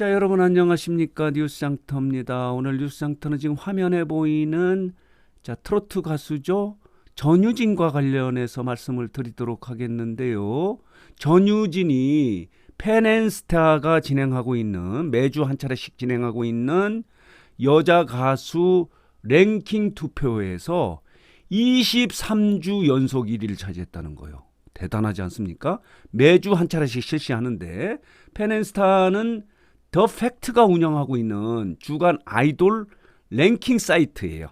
자, 여러분 안녕하십니까? 뉴스장터입니다. 오늘 뉴스장터는 지금 화면에 보이는 자, 트로트 가수죠. 전유진과 관련해서 말씀을 드리도록 하겠는데요. 전유진이 펜앤스타가 진행하고 있는 매주 한 차례씩 진행하고 있는 여자 가수 랭킹 투표에서 23주 연속 1위를 차지했다는 거예요. 대단하지 않습니까? 매주 한 차례씩 실시하는데 펜앤스타는 더 팩트가 운영하고 있는 주간 아이돌 랭킹 사이트예요.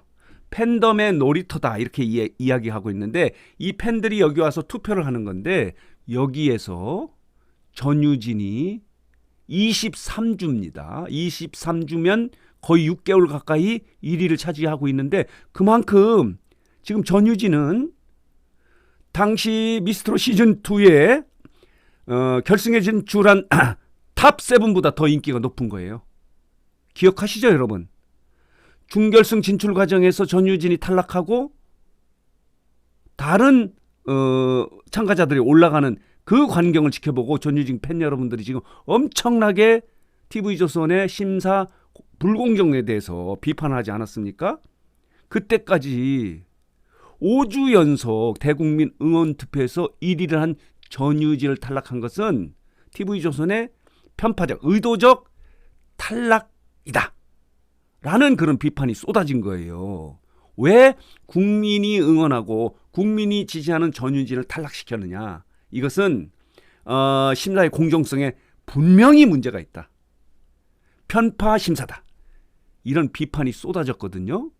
팬덤의 놀이터다 이렇게 이, 이야기하고 있는데 이 팬들이 여기 와서 투표를 하는 건데 여기에서 전유진이 23주입니다. 23주면 거의 6개월 가까이 1위를 차지하고 있는데 그만큼 지금 전유진은 당시 미스트로 시즌 2에 어, 결승에 진출한 탑 7보다 더 인기가 높은 거예요. 기억하시죠, 여러분? 중결승 진출 과정에서 전유진이 탈락하고 다른 어, 참가자들이 올라가는 그 광경을 지켜보고 전유진 팬 여러분들이 지금 엄청나게 TV조선의 심사 불공정에 대해서 비판하지 않았습니까? 그때까지 5주 연속 대국민 응원 투표에서 1위를 한 전유진을 탈락한 것은 TV조선의 편파적, 의도적 탈락이다. 라는 그런 비판이 쏟아진 거예요. 왜 국민이 응원하고 국민이 지지하는 전유진을 탈락시켰느냐. 이것은 어, 심사의 공정성에 분명히 문제가 있다. 편파 심사다. 이런 비판이 쏟아졌거든요.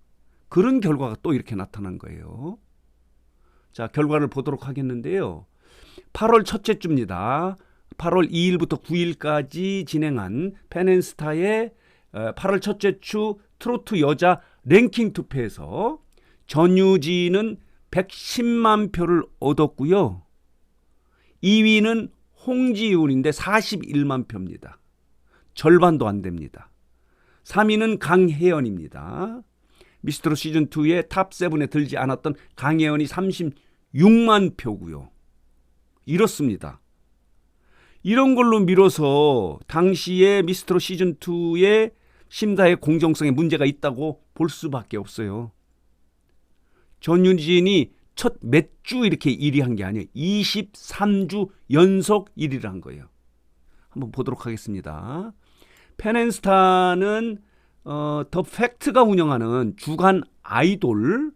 그런 결과가 또 이렇게 나타난 거예요. 자, 결과를 보도록 하겠는데요. 8월 첫째 주입니다. 8월 2일부터 9일까지 진행한 펜앤스타의 8월 첫째 주 트로트 여자 랭킹 투표에서 전유진은 110만 표를 얻었고요. 2위는 홍지윤인데 41만 표입니다. 절반도 안 됩니다. 3위는 강혜연입니다. 미스트로 시즌 2의 탑 7에 들지 않았던 강혜연이 36만 표고요. 이렇습니다. 이런 걸로 미뤄서 당시에 미스트로 시즌 2의 심사의 공정성에 문제가 있다고 볼 수밖에 없어요. 전윤진이 첫 몇 주 이렇게 1위 한 게 아니에요. 23주 연속 1위를 한 거예요. 한번 보도록 하겠습니다. 펜앤스타는 어, 더 팩트가 운영하는 주간 아이돌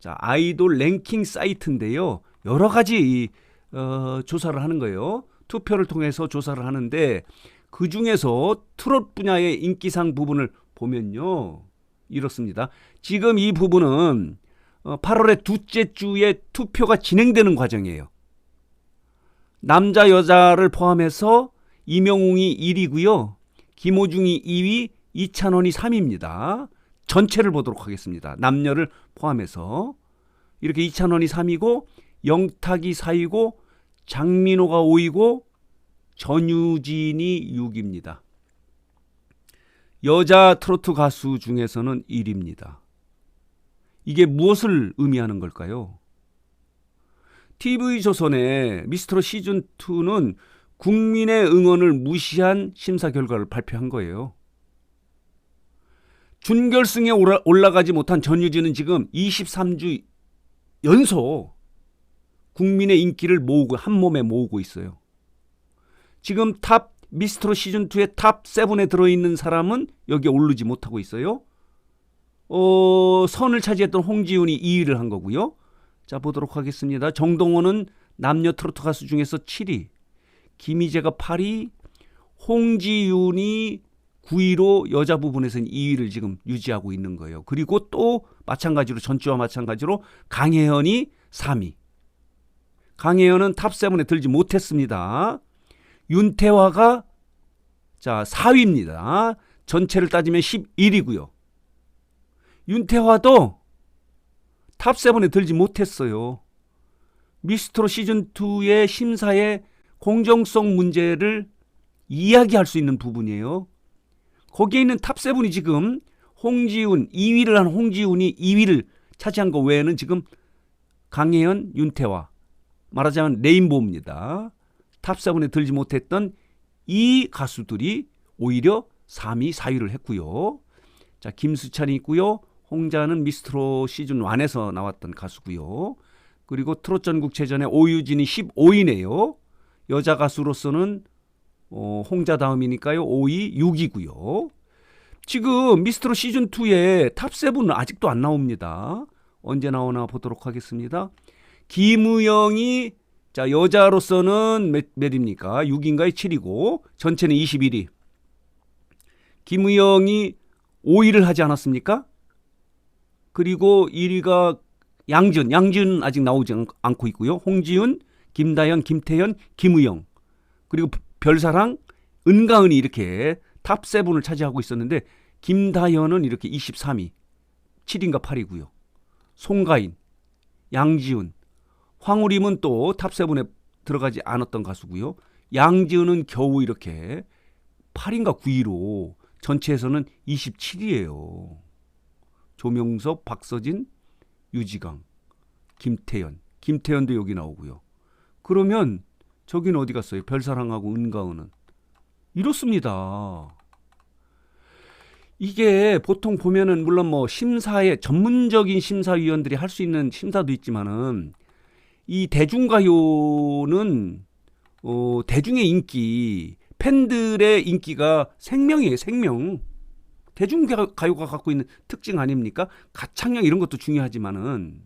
자 아이돌 랭킹 사이트인데요. 여러 가지 어, 조사를 하는 거예요. 투표를 통해서 조사를 하는데 그 중에서 트롯 분야의 인기상 부분을 보면요. 이렇습니다. 지금 이 부분은 8월의 둘째 주에 투표가 진행되는 과정이에요. 남자 여자를 포함해서 이명웅이 1위고요. 김호중이 2위, 이찬원이 3위입니다. 전체를 보도록 하겠습니다. 남녀를 포함해서 이렇게 이찬원이 3위고 영탁이 4위고 장민호가 5위고 전유진이 6위입니다. 여자 트로트 가수 중에서는 1위입니다. 이게 무엇을 의미하는 걸까요? TV조선의 미스트로 시즌2는 국민의 응원을 무시한 심사 결과를 발표한 거예요. 준결승에 올라가지 못한 전유진은 지금 23주 연속 국민의 인기를 모으고 한 몸에 모으고 있어요. 지금 탑 미스트로 시즌 2의 탑 7에 들어 있는 사람은 여기에 오르지 못하고 있어요. 어, 선을 차지했던 홍지훈이 2위를 한 거고요. 자, 보도록 하겠습니다. 정동원은 남녀 트로트 가수 중에서 7위, 김희재가 8위, 홍지윤이 9위로 여자 부분에서는 2위를 지금 유지하고 있는 거예요. 그리고 또 마찬가지로 전주와 마찬가지로 강혜연이 3위. 강혜연은 탑 7에 들지 못했습니다. 윤태화가 자 4위입니다. 전체를 따지면 11위고요. 윤태화도 탑 7에 들지 못했어요. 미스트로 시즌 2의 심사의 공정성 문제를 이야기할 수 있는 부분이에요. 거기에 있는 탑 7이 지금 홍지훈 2위를 한 홍지훈이 2위를 차지한 거 외에는 지금 강혜연, 윤태화 말하자면 레인보우입니다. 탑7에 들지 못했던 이 가수들이 오히려 3위, 4위를 했고요. 자, 김수찬이 있고요. 홍자는 미스트로 시즌 1에서 나왔던 가수고요. 그리고 트롯 전국체전에 오유진이 15위네요. 여자 가수로서는 어, 홍자 다음이니까요. 5위, 6위고요. 지금 미스트로 시즌 2에 탑 7은 아직도 안 나옵니다. 언제 나오나 보도록 하겠습니다. 김우영이 자 여자로서는 몇, 몇입니까? 6인가요? 7이고 전체는 21위. 김우영이 5위를 하지 않았습니까? 그리고 1위가 양지은, 양지은 아직 나오지 않- 않고 있고요. 홍지은, 김다현, 김태현, 김우영 그리고 별사랑, 은가은이 이렇게 탑 7을 차지하고 있었는데 김다현은 이렇게 23위, 7인가 8위고요. 송가인, 양지은, 황우림은 또 탑 7에 들어가지 않았던 가수고요. 양지은은 겨우 이렇게 8인가 9위로 전체에서는 27위예요. 조명섭, 박서진, 유지강, 김태현, 김태현도 여기 나오고요. 그러면 저기는 어디 갔어요? 별사랑하고 은가은은 이렇습니다. 이게 보통 보면은 물론 뭐 심사에 전문적인 심사위원들이 할 수 있는 심사도 있지만은 이 대중가요는 어 대중의 인기 팬들의 인기가 생명이에요 생명. 대중가요가 갖고 있는 특징 아닙니까? 가창력 이런 것도 중요하지만은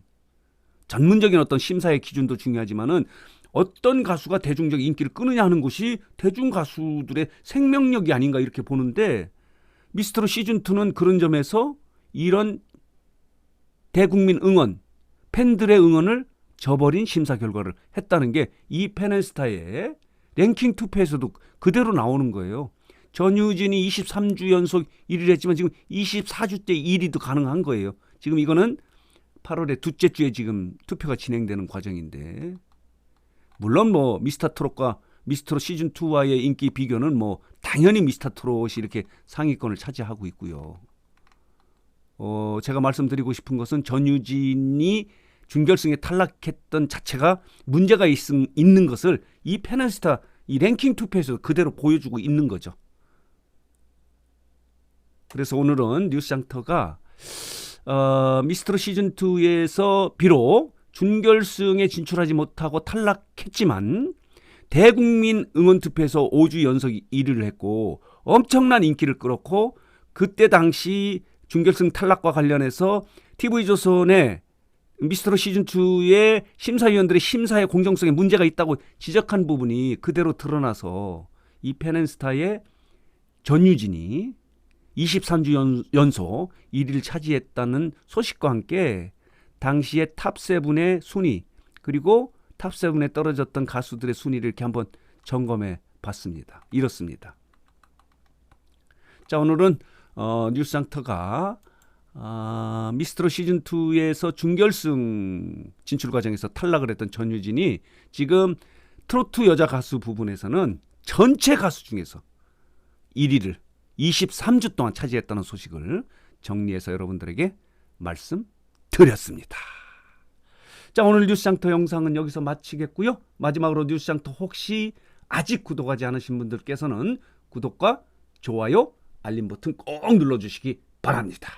전문적인 어떤 심사의 기준도 중요하지만은 어떤 가수가 대중적 인기를 끄느냐 하는 것이 대중 가수들의 생명력이 아닌가 이렇게 보는데 미스터로 시즌 2는 그런 점에서 이런 대국민 응원, 팬들의 응원을 저버린 심사 결과를 했다는 게 이 페넨스타의 랭킹 투표에서도 그대로 나오는 거예요. 전유진이 23주 연속 1위를 했지만 지금 24주 째 1위도 가능한 거예요. 지금 이거는 8월의 둘째 주에 지금 투표가 진행되는 과정인데 물론 뭐 미스터 트롯과 미스터 시즌 2와의 인기 비교는 뭐 당연히 미스터 트롯이 이렇게 상위권을 차지하고 있고요. 어, 제가 말씀드리고 싶은 것은 전유진이 준결승에 탈락했던 자체가 문제가 있, 있는 것을 이 페널스타 이 랭킹 투표에서 그대로 보여주고 있는 거죠. 그래서 오늘은 뉴스장터가 어, 미스터 시즌 2에서 비록 준결승에 진출하지 못하고 탈락했지만 대국민 응원 투표에서 5주 연속 1위를 했고 엄청난 인기를 끌었고 그때 당시 준결승 탈락과 관련해서 TV조선의 미스터 시즌 2의 심사위원들의 심사의 공정성에 문제가 있다고 지적한 부분이 그대로 드러나서 이 페넨스타의 전유진이 23주 연, 연속 1위를 차지했다는 소식과 함께 당시의 탑7의 순위 그리고 탑7에 떨어졌던 가수들의 순위를 이렇게 한번 점검해 봤습니다. 이렇습니다. 자, 오늘은 어, 뉴스장터가 아, 미스트로 시즌 2에서 준결승 진출 과정에서 탈락을 했던 전유진이 지금 트로트 여자 가수 부분에서는 전체 가수 중에서 1위를 23주 동안 차지했다는 소식을 정리해서 여러분들에게 말씀드렸습니다. 자, 오늘 뉴스장터 영상은 여기서 마치겠고요. 마지막으로 뉴스장터 혹시 아직 구독하지 않으신 분들께서는 구독과 좋아요, 알림 버튼 꼭 눌러주시기 바랍니다.